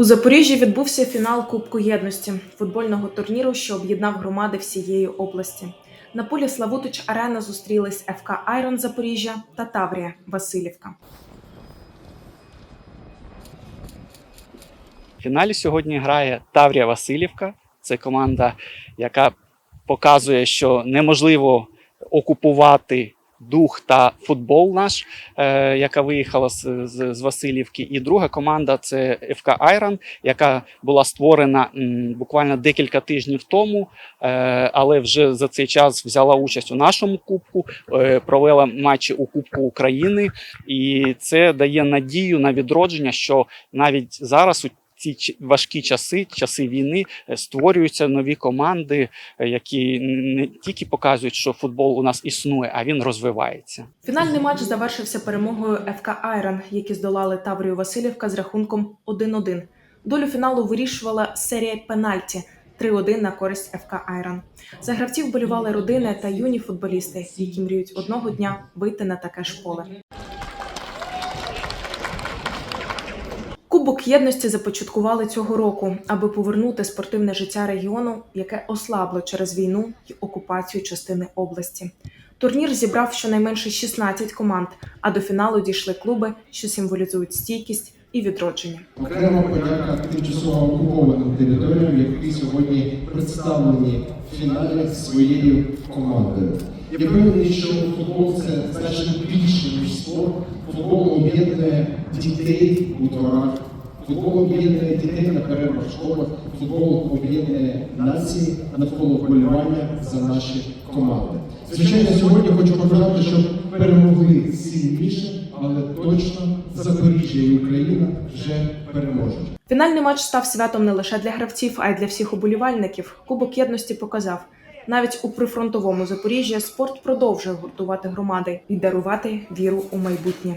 У Запоріжжі відбувся фінал Кубку єдності футбольного турніру, що об'єднав громади всієї області. На полі Славутич Арена зустрілись ФК Айрон Запоріжжя та Таврія Васильівка. В фіналі сьогодні грає Таврія Васильівка. Це команда, яка показує, що неможливо окупувати дух та футбол наш, е, яка виїхала з, з, з Васильівки. І друга команда це ФК Айрон, яка була створена м, буквально декілька тижнів тому, е, але вже за цей час взяла участь у нашому кубку, е, провела матчі у Кубку України. І це дає надію на відродження, що навіть зараз у ці важкі часи, часи війни, е, створюються нові команди, е, які не тільки показують, що футбол у нас існує, а він розвивається. Фінальний матч завершився перемогою ФК Айрон, які здолали Таврію Васильівка з рахунком 1-1. Долю фіналу вирішувала серія пенальті 3-1 на користь ФК Айрон. За гравців болювали родини та юні футболісти, які мріють одного дня вийти на таке ж поле. Кубок єдності започаткували цього року, аби повернути спортивне життя регіону, яке ослабло через війну і окупацію частини області. Турнір зібрав щонайменше 16 команд, а до фіналу дійшли клуби, що символізують стійкість і відродження. Окрема подяка тимчасово окупованим територіям, які сьогодні представлені в фіналі своєю командою. Я певний, що футбол це значно більше ніж спорт. Футбол об'єднує дітей у дворах. Футбол об'єднує дітей на перервах в школах. Футбол об'єднує нації навколо вболівання за наші команди. Звичайно, сьогодні хочу побажати, щоб перемогли сильніше, але точно Запоріжжя і Україна вже переможуть. Фінальний матч став святом не лише для гравців, а й для всіх уболівальників. Кубок єдності показав. Навіть у прифронтовому Запоріжжі спорт продовжує гуртувати громади і дарувати віру у майбутнє.